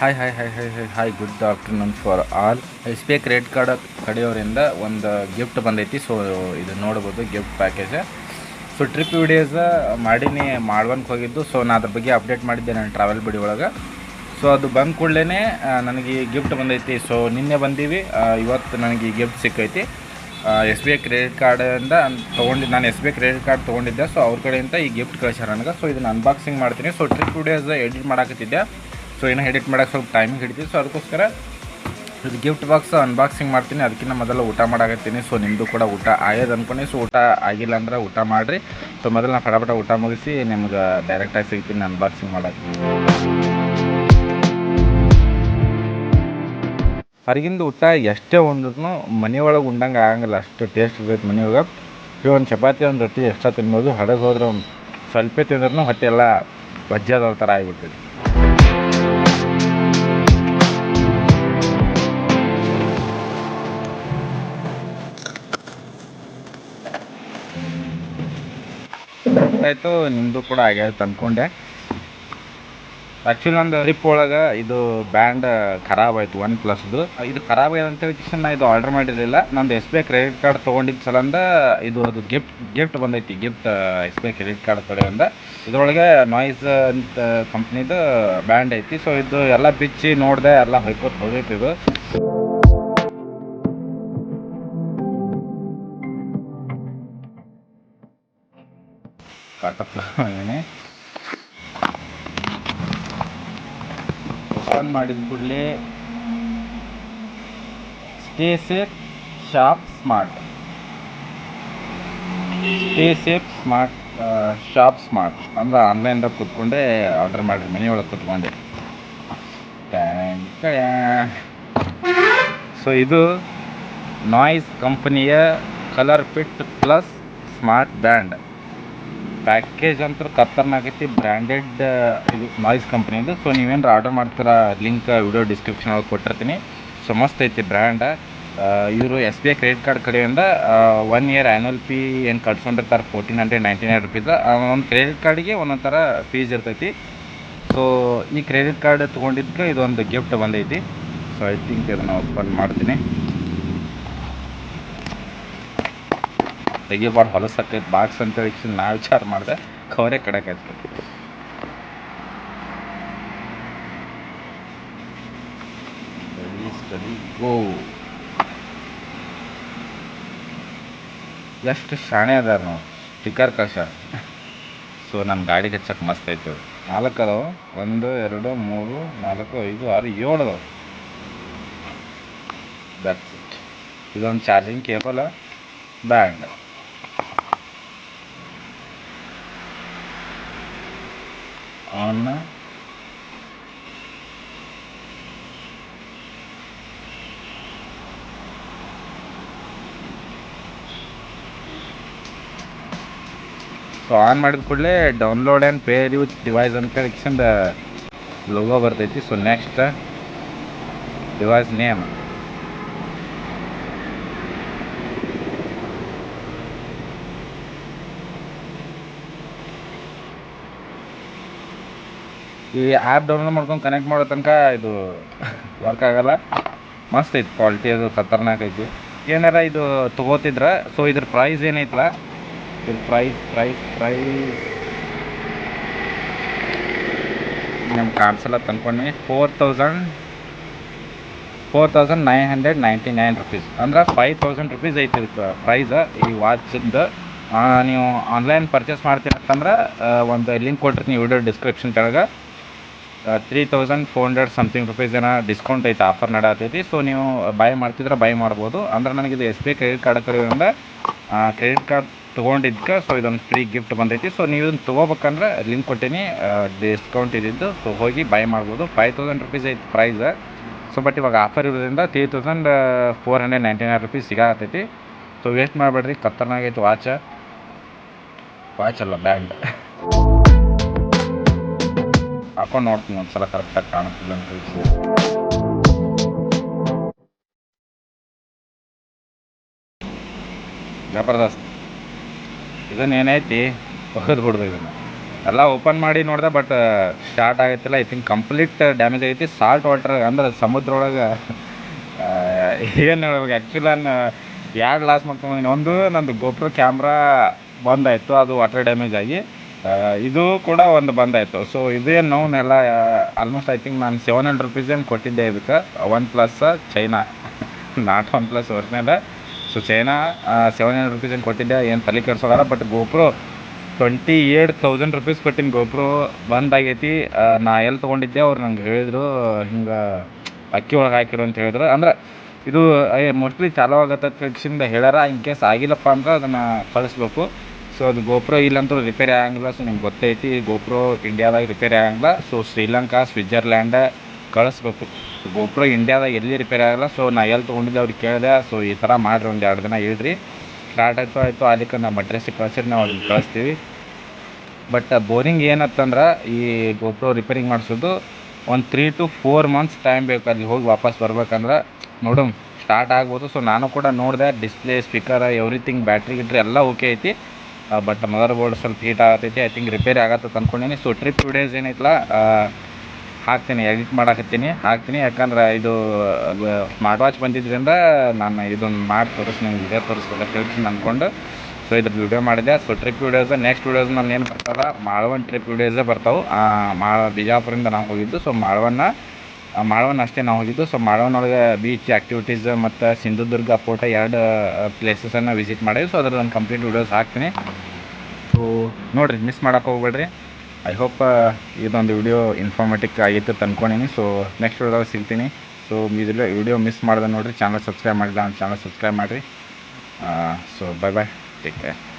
Hi hi hi hi hi hi good afternoon for all S B I credit card ಕಡೆಯವರಿಂದ ಒಂದು gift ಬಂದೈತಿ. So ಇದು ನೋಡ್ಬೋದು gift package so trip videos ಮಾಡೀನಿ, ಮಾಡ್ವನ್ಕ್ ಹೋಗಿದ್ದು. So ನಾನು ಅದ್ರ ಬಗ್ಗೆ ಅಪ್ಡೇಟ್ ಮಾಡಿದ್ದೆ ನಾನು ಟ್ರಾವೆಲ್ ಬಿಡಿ ಒಳಗೆ. ಸೊ ಅದು ಬಂದ ಕೂಡಲೇ ನನಗೆ ಗಿಫ್ಟ್ ಬಂದೈತಿ. ಸೊ ನಿನ್ನೆ ಬಂದೀವಿ. ಇವತ್ತು ನನಗೆ ಈ ಗಿಫ್ಟ್ ಸಿಕ್ಕೈತಿ. ಎಸ್ ಬಿ ಐ ಕ್ರೆಡಿಟ್ ಕಾರ್ಡಿಂದ ತೊಗೊಂಡು, ನಾನು S B I credit card ತೊಗೊಂಡಿದ್ದೆ. ಸೊ ಅವ್ರ ಕಡೆಯಿಂದ ಈ ಗಿಫ್ಟ್ ಕಳಿಸ್ಯಾರ ನನಗೆ. ಸೊ ಇದನ್ನು ಅನ್ಬಾಕ್ಸಿಂಗ್ ಮಾಡ್ತೀನಿ. ಸೊ ಟ್ರಿಪ್ ವಿಡಿಯೋಸ್ ಎಡಿಟ್ ಮಾಡಾಕತ್ತಿದ್ದೆ. ಸೊ ಏನೋ ಎಡಿಟ್ ಮಾಡೋಕ್ಕೆ ಸ್ವಲ್ಪ ಟೈಮಿಂಗ್ ಹಿಡಿತೀವಿ ಸೊ ಅದಕ್ಕೋಸ್ಕರ ಇದು ಗಿಫ್ಟ್ ಬಾಕ್ಸ್ ಅನ್ಬಾಕ್ಸಿಂಗ್ ಮಾಡ್ತೀನಿ. ಅದಕ್ಕಿಂತ ಮೊದಲು ಊಟ ಮಾಡಾಕತ್ತೀನಿ. ಸೊ ನಿಮ್ಮದು ಕೂಡ ಊಟ ಆಗ್ಯದ ಅನ್ಕೊಂಡು. ಸೊ ಊಟ ಆಗಿಲ್ಲ ಅಂದ್ರೆ ಊಟ ಮಾಡಿರಿ. ಸೊ ಮೊದಲು ನಾನು ಫಟಾಫಟ ಊಟ ಮುಗಿಸಿ ನಿಮ್ಗೆ ಡೈರೆಕ್ಟಾಗಿ ಸಿಗ್ತೀನಿ ಅನ್ಬಾಕ್ಸಿಂಗ್ ಮಾಡೋಕ್ಕೆ ಹೊರಗಿಂದು ಊಟ ಎಷ್ಟೇ ಉಂಡ್ರು ಮನೆಯೊಳಗೆ ಉಂಡಂಗೆ ಆಗಂಗಿಲ್ಲ. ಅಷ್ಟು ಟೇಸ್ಟ್ ಇರ್ತೈತೆ ಮನೆಯೊಳಗೆ. ಈಗ ಒಂದು ಚಪಾತಿ, ಒಂದು ರೊಟ್ಟಿ ಎಕ್ಸ್ಟ್ರಾ ತಿನ್ಬೋದು. ಹೊರಗೆ ಹೋದ್ರೆ ಸ್ವಲ್ಪ ತಿಂದ್ರೂ ಹೊಟ್ಟೆ ಎಲ್ಲ ವಜ್ಜಾದವ್ರ ಥರ ಆಗಿಬಿಡ್ತೈತಿ. ಆಯಿತು ನಿಮ್ಮದು ಕೂಡ ಆಗ್ಯಾಯ್ತು ಅಂದ್ಕೊಂಡೆ ಆ್ಯಕ್ಚುಲಿ ನಂದು ರಿಪ್ ಒಳಗೆ ಇದು ಬ್ಯಾಂಡ್ ಖರಾಬ್ ಆಯಿತು ಒನ್ ಪ್ಲಸ್ದು ಇದು ಖರಾಬ್ ಆಗಿದೆ ಅಂತ ತಕ್ಷಣ ನಾ ಇದು ಆರ್ಡರ್ ಮಾಡಿರಲಿಲ್ಲ. ನಂದು S B I credit card ತೊಗೊಂಡಿದ್ದ ಸಲಂದ ಇದು ಅದು ಗಿಫ್ಟ್ ಗಿಫ್ಟ್ ಬಂದೈತಿ gift S B I credit card ಕಡೆಯಿಂದ ಇದರೊಳಗೆ ನಾಯ್ಸ್ ಅಂತ ಕಂಪ್ನಿದು ಬ್ಯಾಂಡ್ ಐತಿ. ಸೊ ಇದು ಎಲ್ಲ ಬಿಚ್ಚಿ ನೋಡಿದೆ ಎಲ್ಲ ಹೊಯ್ಕೋತ್ ಹೋಗೈತಿ ಇದು. ಓಪನ್ ಮಾಡಿದ ಕೂಡಲೇ stay safe shop smart stay safe smart shop smart ಅಂದ್ರೆ ಆನ್ಲೈನ್ದಾಗ ಕೂತ್ಕೊಂಡೆ ಆರ್ಡರ್ ಮಾಡಿರಿ ಮನೆಯೊಳಗೆ ಕೂತ್ಕೊಂಡೆ. ಸೊ ಇದು ನಾಯ್ಸ್ ಕಂಪನಿಯ colour fit plus smart band package ಅಂತೂ ಕತ್ತರ್ನಾಗೈತಿ ಬ್ರ್ಯಾಂಡೆಡ್ ಇದು ನಾಯ್ಸ್ ಕಂಪ್ನಿದು ಸೊ ನೀವೇನು ಆರ್ಡರ್ ಮಾಡ್ತೀರಾ ಲಿಂಕ್ ವಿಡಿಯೋ ಡಿಸ್ಕ್ರಿಪ್ಷನ್ ಒಳಗೆ ಕೊಟ್ಟಿರ್ತೀನಿ. ಸೊ ಮಸ್ತ್ ಐತಿ ಬ್ರ್ಯಾಂಡ ಇವರು S B I credit card ಕಡೆಯಿಂದ ಒನ್ ಇಯರ್ ಆ್ಯನ್ಯಲ್ ಫೀ ಏನು ಕಟ್ಸ್ಕೊಂಡಿರ್ತಾರೆ fourteen hundred ninety nine rupees ಒಂದು ಕ್ರೆಡಿಟ್ ಕಾರ್ಡಿಗೆ ಒಂದೊಂದು ಥರ ಫೀಸ್ ಇರ್ತೈತಿ. ಸೊ ಈ ಕ್ರೆಡಿಟ್ ಕಾರ್ಡ್ ತೊಗೊಂಡಿದ್ದಕ್ಕೆ ಇದೊಂದು ಗಿಫ್ಟ್ ಬಂದೈತಿ. ಸೊ ಐ ಥಿಂಕ್ ಇದನ್ನು ಓಪನ್ ಮಾಡ್ತೀನಿ. ತೆಗಿಬಾರ್ದು ಹೊಲಸಕ್ಕೈತೆ ಬಾಕ್ಸ್ ಅಂತ ಹೇಳಿ ನಾ ವಿಚಾರ ಮಾಡಿದೆ ಕವರೇ ಕಡಕಾಯ್ತು ಸ್ಟಡಿ ಸ್ಟಡಿ ಗೋ ಎಷ್ಟು ಶಾಣೆ ಅದಾರ ನಾವು ಸ್ಟಿಕ್ಕರ್ ಕಳ್ಸ್ಯಾರ ಸೊ ನನ್ನ ಗಾಡಿಗೆ ಹಚ್ಚಕ್ಕೆ ಮಸ್ತ್ ಐತೆ ನಾಲ್ಕು ಅದಾವ ಒಂದು ಎರಡು ಮೂರು ನಾಲ್ಕು ಐದು ಆರು ಏಳು ಅದಾವ ದಟ್ಸ್ ಇಟ್ ಇದೊಂದು charging cable band on so on ಮಾಡಿದ ಕೂಡಲೇ download and pair your device ಅಂತ ಹೇಳಿ ಲೋಗೋ ಬರ್ತೈತಿ. ಸೊ ನೆಕ್ಸ್ಟ್ ಡಿವೈಸ್ ನೇಮ್ ಈ ಆ್ಯಪ್ ಡೌನ್ಲೋಡ್ ಮಾಡ್ಕೊಂಡು ಕನೆಕ್ಟ್ ಮಾಡೋ ತನಕ ಇದು ವರ್ಕ್ ಆಗಲ್ಲ. ಮಸ್ತ್ ಐತಿ ಕ್ವಾಲಿಟಿ ಅದು, ಖತರ್ನಾಕ್ ಐತಿ. ಏನಾರ ಇದು ತೊಗೋತಿದ್ರ ಸೊ ಇದ್ರ ಪ್ರೈಸ್ ಏನೈತಲ್ಲ ಇದ್ರ ಪ್ರೈಸ್ ಪ್ರೈಸ್ ಪ್ರೈಸ್ ನಿಮ್ಮ ಕಾಣಿಸಲ್ಲ ತಂದ್ಕೊಂಡ್ವಿ. Four thousand four thousand nine hundred ninety nine rupees ಅಂದ್ರೆ ಫೈವ್ ತೌಸಂಡ್ ರುಪೀಸ್ ಐತಿ ಪ್ರೈಸ್ ಈ ವಾಚಿಂದು ನೀವು ಆನ್ಲೈನ್ ಪರ್ಚೇಸ್ ಮಾಡ್ತೀರಂತಂದ್ರೆ ಒಂದು ಲಿಂಕ್ ಕೊಟ್ಟಿರ್ತೀನಿ ವಿಡಿಯೋ ಡಿಸ್ಕ್ರಿಪ್ಷನ್ ಕೆಳಗೆ. Three thousand four hundred something rupees ಏನೋ ಡಿಸ್ಕೌಂಟ್ ಐತೆ ಆಫರ್ ನಡೆಯತೈತಿ ಸೊ ನೀವು ಬೈ ಮಾಡ್ತಿದ್ರೆ ಬೈ ಮಾಡ್ಬೋದು. ಅಂದ್ರೆ ನನಗೆ ಇದು S B I credit card ಕರೆಯೋದ್ರಿಂದ credit card ತೊಗೊಂಡಿದ್ಕೆ ಸೊ ಇದೊಂದು ಫ್ರೀ ಗಿಫ್ಟ್ ಬಂದೈತಿ. ಸೊ ನೀವು ಇದನ್ನು ತೊಗೋಬೇಕಂದ್ರೆ ಲಿಂಕ್ ಕೊಟ್ಟೀನಿ ಡಿಸ್ಕೌಂಟ್ ಇದ್ದಿದ್ದು ಸೊ ಹೋಗಿ ಬೈ ಮಾಡ್ಬೋದು. ಫೈವ್ ತೌಸಂಡ್ ರುಪೀಸ್ ಐತಿ ಪ್ರೈಸ್ ಸೊ ಬಟ್ ಇವಾಗ ಆಫರ್ ಇರೋದ್ರಿಂದ three thousand four hundred ninety nine rupees ಸಿಗತ್ತೈತಿ so waste ಮಾಡಬೇಡ್ರಿ ಕತ್ತರ್ನಾಗೈತೆ ವಾಚ ವಾಚ್ ಅಲ್ಲ ಬ್ಯಾಂಡ್ ಹಾಕೊಂಡು ನೋಡ್ತೀನಿ ಒಂದ್ಸಲ ಕರೆಕ್ಟಾಗಿ ಕಾಣುತ್ತಿಲ್ಲ ಅಂತ ಜಬರ್ದಸ್ತ್ ಇದನ್ನೇನೈತಿ ಬಿಡ್ದು ಇದನ್ನು ಎಲ್ಲ ಓಪನ್ ಮಾಡಿ ನೋಡಿದೆ ಬಟ್ ಸ್ಟಾರ್ಟ್ ಆಗೈತಿಲ್ಲ. ಐ ಥಿಂಕ್ ಕಂಪ್ಲೀಟ್ ಡ್ಯಾಮೇಜ್ ಆಗೈತಿ. ಸಾಲ್ಟ್ ವಾಟರ್ ಅಂದ್ರೆ ಸಮುದ್ರ ಒಳಗೆ ಏನು ಹೇಳ್ಬೇಕು? ಆ್ಯಕ್ಚುಲಿ ನಾನು ಎರಡು ಲಾಸ್ ಮಾಡ್ಕೊಂಡು ಒಂದು, ನಂದು ಗೋಪ್ರೋ ಕ್ಯಾಮ್ರಾ ಬಂದಾಯಿತು ಅದು ವಾಟರ್ ಡ್ಯಾಮೇಜ್ ಆಗಿ. ಇದು ಕೂಡ ಒಂದು ಬಂದಾಯಿತು ಸೊ ಇದೇನು ನೋನೆಲ್ಲ ಆಲ್ಮೋಸ್ಟ್ ಐ ಥಿಂಕ್ ನಾನು ಸೆವೆನ್ ಹಂಡ್ರೆಡ್ ರುಪೀಸ್ ಏನು ಕೊಟ್ಟಿದ್ದೆ ಇದಕ್ಕೆ. One plus China not one plus original so China seven hundred rupees ಕೊಟ್ಟಿದ್ದೆ, ಏನು ತಲೆ ಕೆಡ್ಸೋದಲ್ಲ but GoPro twenty eight thousand rupees ಕೊಟ್ಟಿನಿ ಗೋಪ್ರೋ ಬಂದಾಗೈತಿ ನಾ ಎಲ್ಲಿ ತೊಗೊಂಡಿದ್ದೆ, ಅವ್ರು ನಂಗೆ ಹೇಳಿದ್ರು, ಹಿಂಗೆ ಅಕ್ಕಿ ಒಳಗೆ ಹಾಕಿರು ಅಂತ ಹೇಳಿದ್ರು. ಅಂದ್ರೆ, ಇದು ಮೋಸ್ಟ್ಲಿ ಚಾಲೂ ಆಗತ್ತೆ ಹೇಳ್ಯಾರ. ಇನ್ ಕೇಸ್ ಆಗಿಲ್ಲಪ್ಪ ಅಂದ್ರೆ ಅದನ್ನು ಕಳಿಸ್ಬೇಕು. ಸೊ ಅದು ಗೋಪ್ರೋ ಇಲ್ಲಂತೂ ರಿಪೇರಿ ಆಗಂಗಿಲ್ಲ ಸೊ ನಿಮ್ಗೆ ಗೊತ್ತೈತಿ ಗೋಪ್ರೋ ಇಂಡಿಯಾದಾಗ ರಿಪೇರಿ ಆಗಂಗಿಲ್ಲ ಸೊ ಶ್ರೀಲಂಕಾ ಸ್ವಿಟ್ಜರ್ಲ್ಯಾಂಡ್ ಕಳಿಸ್ಬೇಕು ಗೋಪ್ರೋ ಇಂಡಿಯಾದಾಗ ಎಲ್ಲಿ ರಿಪೇರಿ ಆಗಲ್ಲ ಸೊ ನಾ ಎಲ್ಲಿ ತೊಗೊಂಡಿದ್ದೆ ಅವ್ರಿಗೆ ಕೇಳಿದೆ ಸೊ ಈ ಥರ ಮಾಡಿರಿ ಒಂದು ಎರಡು ದಿನ ಹೇಳ್ರಿ ಸ್ಟಾರ್ಟ್ ಆಯಿತು ಆಯಿತು ಅದಕ್ಕೆ ನಮ್ಮ ಅಡ್ರೆಸ್ಸಿಗೆ ಕಳ್ಸಿರಿ ನಾವು ಅದನ್ನ ಕಳಿಸ್ತೀವಿ ಬಟ್ ಬೋರಿಂಗ್ ಏನತ್ತಂದ್ರೆ ಈ ಗೋಪ್ರೋ ರಿಪೇರಿಂಗ್ ಮಾಡಿಸೋದು ಒಂದು three to four months time ಬೇಕು. ಅಲ್ಲಿ ಹೋಗಿ ವಾಪಸ್ ಬರ್ಬೇಕಂದ್ರೆ ನೋಡೋಣ ಸ್ಟಾರ್ಟ್ ಆಗ್ಬೋದು. ಸೊ ನಾನು ಕೂಡ ನೋಡಿದೆ ಡಿಸ್ಪ್ಲೇ ಸ್ಪೀಕರ್ ಎವ್ರಿಥಿಂಗ್ ಬ್ಯಾಟ್ರಿ ಗಿಟ್ರಿ ಎಲ್ಲ ಓಕೆ ಐತಿ. ಬಟ್ ಮದರ್ ಬೋರ್ಡ್ ಸ್ವಲ್ಪ ಹೀಟ್ ಆಗತೈತಿ ಐ ತಿಂಕ್ ರಿಪೇರಿ ಆಗತ್ತೆ ಅಂದ್ಕೊಂಡೀನಿ ಸೊ ಟ್ರಿಪ್ ವಿಡಿಯೋಸ್ ಏನೈತಲ್ಲ ಆ, ಹಾಕ್ತೀನಿ ಎಡಿಟ್ ಮಾಡಕತ್ತೀನಿ ಹಾಕ್ತೀನಿ. ಯಾಕಂದ್ರೆ ಇದು ಸ್ಮಾರ್ಟ್ ವಾಚ್ ಬಂದಿದ್ದರಿಂದ ನಾನು ಇದೊಂದು ಮಾಡಿ ತೋರಿಸ್ತೀನಿ ವಿಡಿಯೋ ತೋರಿಸ್ಬೇಕು ಹೇಳ್ತೀನಿ ಅಂದ್ಕೊಂಡು ಸೊ ಇದ್ರ ವಿಡಿಯೋ ಮಾಡಿದೆ. So trip videos next videos ನಾನು ಏನು ಬರ್ತದ ಮಾಳವನ್ ಟ್ರಿಪ್ ವಿಡಿಯೋಸೇ ಬರ್ತಾವೆ. ಮಾ ಬಿಜಾಪುರಿಂದ ನಾವು ಹೋಗಿದ್ದು. ಸೊ ಮಾಳವನ್ನ ಮಾಳವನ್ ಅಷ್ಟೇ ನಾವು ಹೋಗಿದ್ದು. ಸೊ ಮಾಳವನ್ ಒಳಗೆ ಬೀಚ್ ಆ್ಯಕ್ಟಿವಿಟೀಸ್ ಮತ್ತು ಸಿಂಧುದುರ್ಗ ಫೋಟೋ ಎರಡು ಪ್ಲೇಸಸನ್ನು ವಿಸಿಟ್ ಮಾಡಿದ್ವಿ. ಸೊ ಅದ್ರ ಒಂದು ಕಂಪ್ಲೀಟ್ ವಿಡಿಯೋಸ್ ಹಾಕ್ತೀನಿ. ಸೊ ನೋಡಿರಿ ಮಿಸ್ ಮಾಡೋಕೆ ಹೋಗ್ಬೇಡ್ರಿ. ಐ ಹೋಪ್ ಇದೊಂದು ವಿಡಿಯೋ ಇನ್ಫಾರ್ಮೆಟಿಕ್ ಆಗಿತ್ತು ಅಂತ ಅನ್ಕೊಂಡೀನಿ ಸೊ ನೆಕ್ಸ್ಟ್ ವಿಡಿಯೋದಾಗ ಸಿಗ್ತೀನಿ. ಸೊ ಇದ್ರಲ್ಲಿ ವಿಡಿಯೋ ಮಿಸ್ ಮಾಡಿದೆ ನೋಡಿರಿ. ಚಾನಲ್ ಸಬ್ಸ್ಕ್ರೈಬ್ ಮಾಡಿಲ್ಲ ಚಾನಲ್ ಸಬ್ಸ್ಕ್ರೈಬ್ ಮಾಡಿರಿ. So bye bye take care